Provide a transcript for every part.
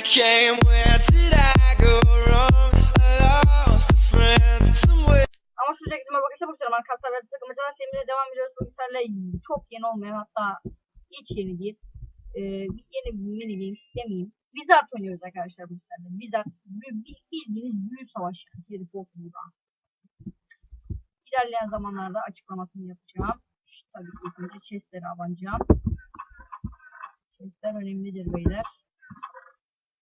you came, where did I go wrong? I lost a friend somewhere. Ama şu ceketime bakışa bakıyorum arkadaşlar. Ben takımcılar şeyimize devam ediyoruz. Bu bizlerle çok yeni olmayan hatta hiç yeni değil. Ee, yeni bir mini game demeyeyim. Wizard oynuyoruz arkadaşlar bu bizlerle. Wizard bildiğiniz büyü savaş yani. Harry Potter gibi. İlerleyen zamanlarda açıklamasını yapacağım. Tabii ki ilk önce chestleri abanacağım. Chestler önemlidir beyler.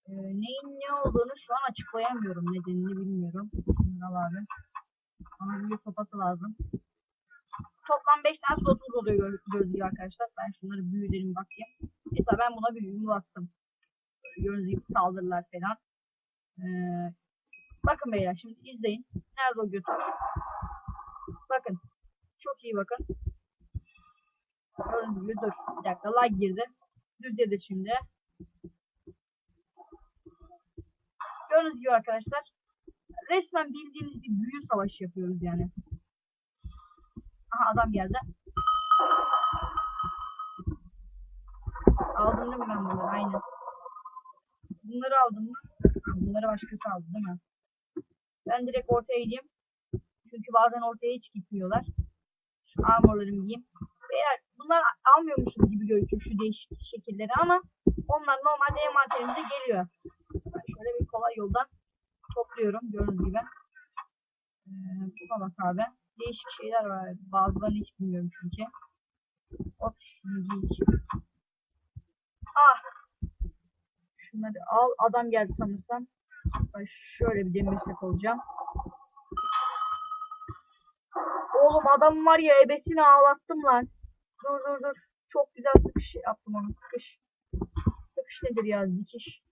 Ee, neyin ne olduğunu şu an açıklayamıyorum. Nedenini bilmiyorum. Abi. Bana büyü sopası lazım. Toplam 5 tane slotumuz oluyor gör- gördüğü arkadaşlar. Ben şunları büyülerim bakayım. Mesela ben buna büyümü bastım. Gördüğünüz gibi saldırılar falan. Ee, bakın beyler şimdi izleyin. Nerede o götür? Bakın. Çok iyi bakın. Gördüğünüz gibi dur. Bir dakika lag girdi. Düzledi şimdi. Gördüğünüz gibi arkadaşlar resmen bildiğiniz bir büyü savaşı yapıyoruz yani. Aha adam geldi. Aldım değil mi ben bunları? Aynen. Bunları aldım mı? Bunları başkası aldı değil mi? Ben direkt ortaya gideyim. Çünkü bazen ortaya hiç gitmiyorlar. Şu armorlarımı giyeyim. Eğer bunlar almıyormuşum gibi gözüküyor şu değişik şekilleri ama onlar normalde envanterimize geliyor. Kolay yoldan topluyorum gördüğünüz gibi. Ee, bak abi. Değişik şeyler var. Bazılarını hiç bilmiyorum çünkü. Hop şunu giy. Ah! Şunları al. Adam geldi sanırsam. Şöyle bir demir set olacağım. Oğlum adam var ya ebesini ağlattım lan. Dur dur dur. Çok güzel sıkış yaptım onu. Sıkış. Sıkış nedir ya? Dikiş.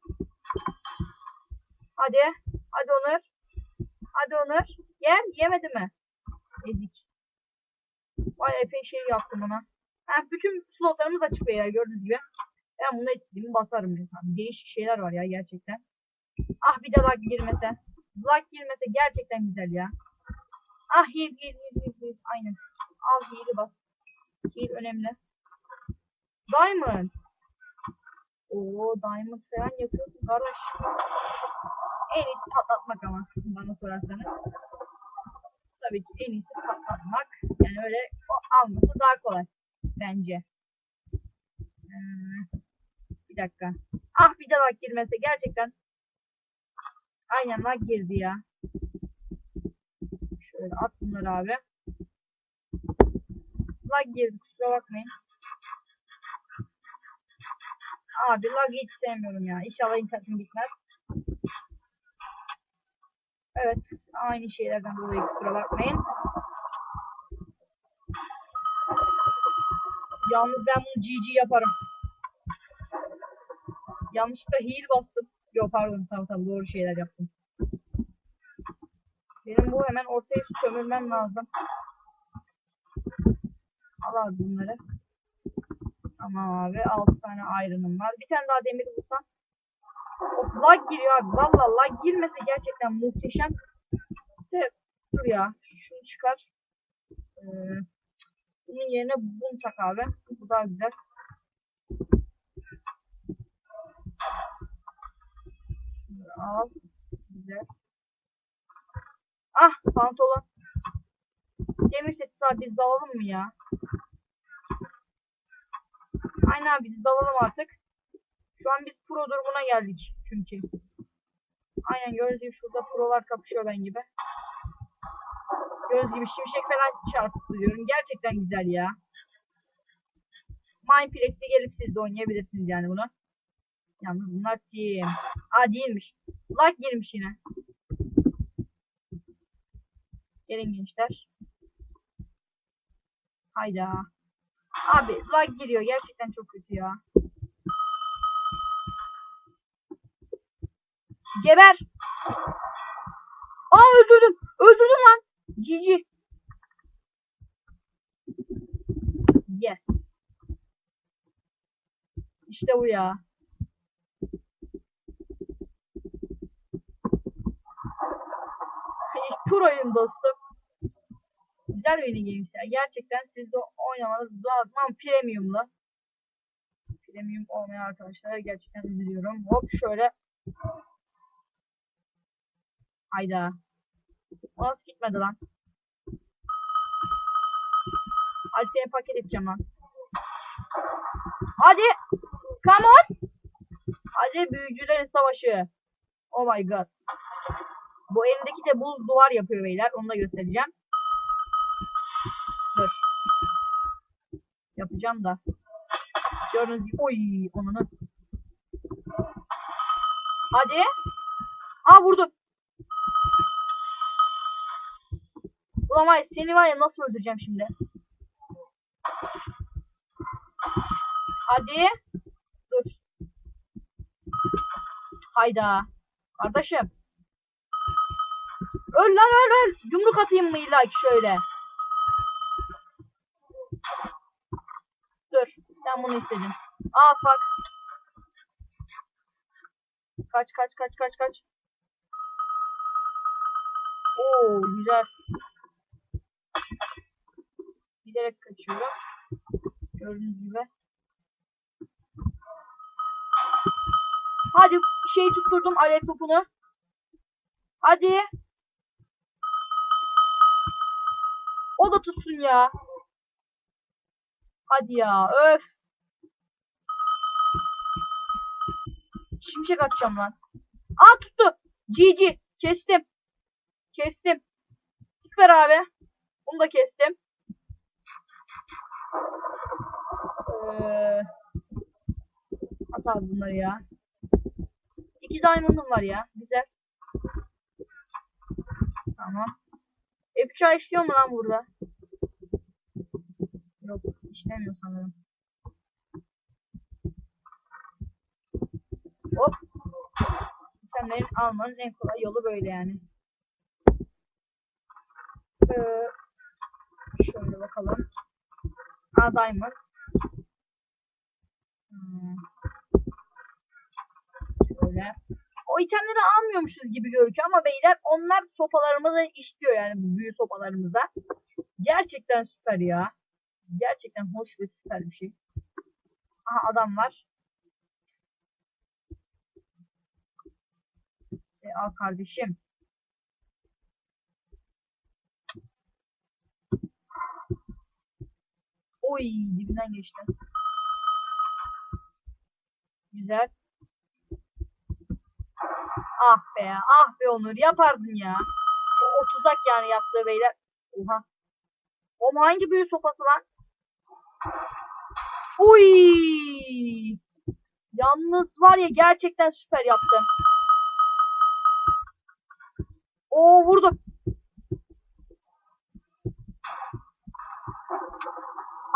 Hadi. Hadi Onur. Hadi Onur. Gel. Yemedi mi? Ezik. Vay epey şey yaptım ona. Ha, bütün slotlarımız açık beyler gördüğünüz gibi. Ben buna istediğimi basarım. mesela. Değişik şeyler var ya gerçekten. Ah bir de lag girmese. Lag girmese gerçekten güzel ya. Ah heal heal heal heal heal. Aynen. Al heal'i bas. Heal önemli. Diamond. Oo diamond falan yapıyorsun kardeş. En iyisi patlatmak ama bana sorarsanız. Tabii ki en iyisi patlatmak. Yani öyle alması daha kolay. Bence. Ee, bir dakika. Ah bir de lag girmese gerçekten. Aynen lag girdi ya. Şöyle at bunları abi. Lag girdi kusura bakmayın. Abi lag hiç sevmiyorum ya. İnşallah internetim gitmez. Evet. Aynı şeylerden dolayı kusura bakmayın. Yalnız ben bunu GG yaparım. Yanlışlıkla heal bastım. Yok pardon tamam tamam doğru şeyler yaptım. Benim bu hemen ortaya sömürmem lazım. Al abi bunları. Tamam abi 6 tane iron'ım var. Bir tane daha demir bulsam. Lag giriyor abi. Valla lag girmese gerçekten muhteşem. İşte, dur ya. Şunu çıkar. Ee, bunun yerine bunu tak abi. Bu daha güzel. Al. Güzel. Ah pantolon. Demir seti biz alalım mı ya? Aynen abi biz dalalım artık. Şu an biz pro durumuna geldik çünkü. Aynen gördüğünüz gibi şurada prolar kapışıyor ben gibi. Gördüğünüz gibi şimşek falan çarpıttı diyorum. Gerçekten güzel ya. Mineplex'e gelip siz de oynayabilirsiniz yani bunu. Yalnız bunlar team. Aa değilmiş. Lag girmiş yine. Gelin gençler. Hayda. Abi lag giriyor. Gerçekten çok kötü ya. Geber. Aa öldürdüm. Öldürdüm lan. Cici. Yes. İşte bu ya. Pro'yum dostum. Güzel bir games ya. Gerçekten siz de oynamanız lazım ama premiumlu. Premium olmayan arkadaşlara gerçekten üzülüyorum. Hop şöyle Hayda. O nasıl gitmedi lan? Hadi seni paket edeceğim lan. Hadi. Come on. Hadi büyücülerin savaşı. Oh my god. Bu elimdeki de buz duvar yapıyor beyler. Onu da göstereceğim. Dur. Yapacağım da. Gördüğünüz gibi. Oy onunu. Hadi. Aa vurdu. Ulan var seni var ya nasıl öldüreceğim şimdi. Hadi. Dur. Hayda. Kardeşim. Öl lan öl öl. Yumruk atayım mı illa şöyle. Dur. Sen bunu istedin. Aa fuck. Kaç kaç kaç kaç kaç. Oo güzel. Giderek kaçıyorum. Gördüğünüz gibi. Hadi şeyi tutturdum alev topunu. Hadi. O da tutsun ya. Hadi ya öf. Şimşek atacağım lan. Aa tuttu. GG. Kestim. Kestim. Süper abi. Bunu da kestim. Ee, bunları ya. İki diamond'ım var ya. Güzel. Tamam. F3 işliyor mu lan burada? Yok işlemiyor sanırım. Hop. İtemlerin almanın en kolay yolu böyle yani. Ee, şöyle bakalım. Diamond. Hmm. Şöyle. O itemleri almıyormuşuz gibi görünüyor ama beyler onlar sopalarımızı işliyor yani bu büyü sopalarımıza. Gerçekten süper ya. Gerçekten hoş ve süper bir şey. Aha adam var. E, al kardeşim. Oy dibinden geçti. Güzel. Ah be ah be Onur yapardın ya. O, o tuzak yani yaptığı beyler. Oha. Oğlum hangi büyü sopası lan? Uy! Yalnız var ya gerçekten süper yaptım. Oo vurdum.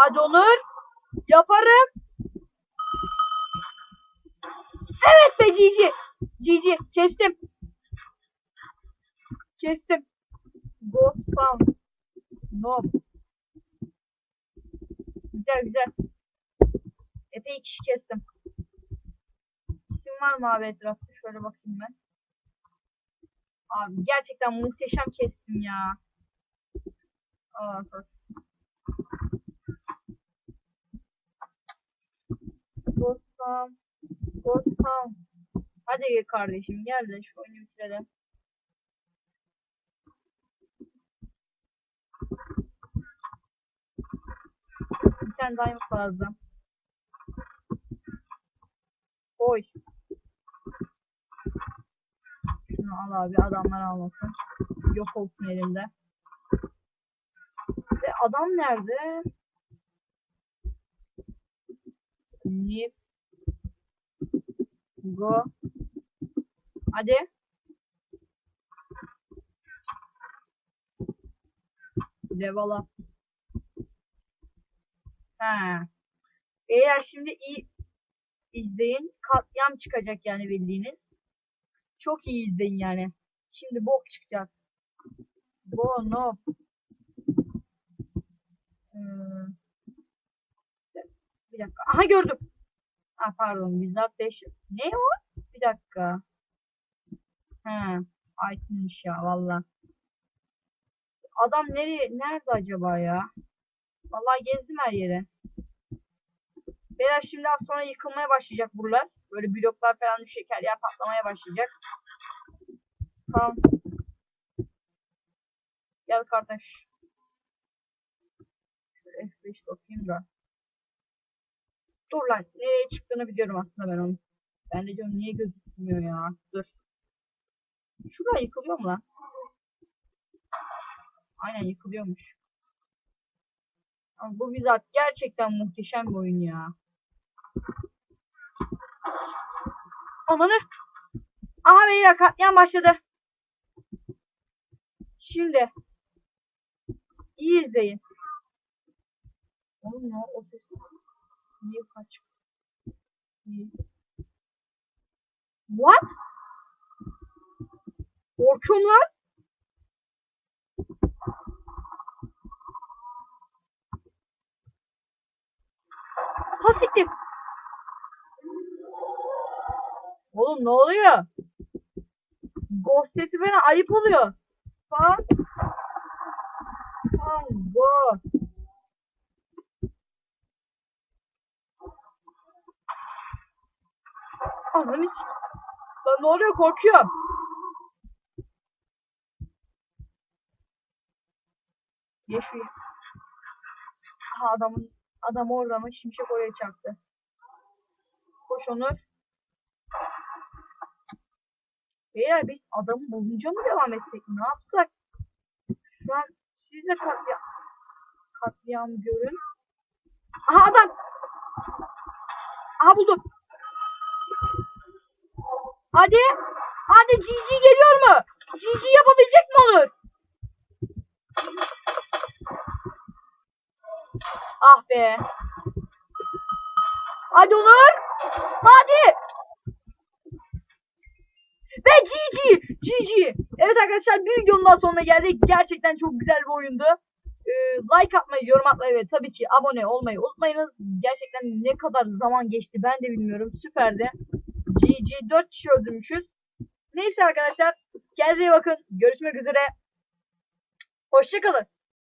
Hadi Onur. Yaparım. Evet be Cici. Cici kestim. Kestim. Go found. No. Güzel güzel. Epey kişi kestim. İsim var mı abi etrafta? Şöyle bakayım ben. Abi gerçekten muhteşem kestim ya. Aa, bak. Dostum. Dostum. Hadi kardeşim gel de şu oyunu bitirelim. Bir tane diamond lazım. Oy. Şunu al abi adamlar almasın. Yok olsun elinde. Ve adam nerede? Nip. Go. Hadi. Up. Ha. Eğer şimdi iyi izleyin. Katliam çıkacak yani bildiğiniz. Çok iyi izleyin yani. Şimdi bok çıkacak. Go no. Hmm. Bir dakika. Aha gördüm. Ha pardon. Bizzat 5. Ne o? Bir dakika. He. Item'miş ya valla. Adam nereye nerede acaba ya? Vallahi gezdim her yere. Beyler şimdi az sonra yıkılmaya başlayacak buralar. Böyle bloklar falan düşecek. Her yer patlamaya başlayacak. Tamam. Gel kardeş. Şöyle F5 bakayım da. Dur lan. Nereye çıktığını biliyorum aslında ben onun. Ben de diyorum niye gözükmüyor ya. Dur. Şuraya yıkılıyor mu lan? Aynen yıkılıyormuş. Ama bu Wizard gerçekten muhteşem bir oyun ya. Ananı. Aha beyler katliam başladı. Şimdi. İyi izleyin. Oğlum ne o ses? Niye kaç? What? Korkuyorum lan. Ha siktir. Oğlum ne oluyor? Ghost sesi bana ayıp oluyor. Lan. Lan go. Ananı. Lan ne oluyor korkuyorum. Yaşıyor. Aha adamın adam orada mı? Şimşek oraya çarptı. Koş Onur. Beyler biz adamı bulunca mı devam etsek? Ne yapsak? Şu an siz de katliam, katliam görün. Aha adam! Aha buldum. Hadi. Hadi GG geliyor mu? GG yapabilecek mi Onur? Ah be. Hadi Onur. Hadi. Ve GG. GG. Evet arkadaşlar bir videonun daha sonuna geldik. Gerçekten çok güzel bir oyundu. Ee, like atmayı, yorum atmayı ve tabii ki abone olmayı unutmayınız. Gerçekten ne kadar zaman geçti ben de bilmiyorum. Süperdi. GG 4 kişi öldürmüşüz. Neyse arkadaşlar. Kendinize iyi bakın. Görüşmek üzere. Hoşçakalın.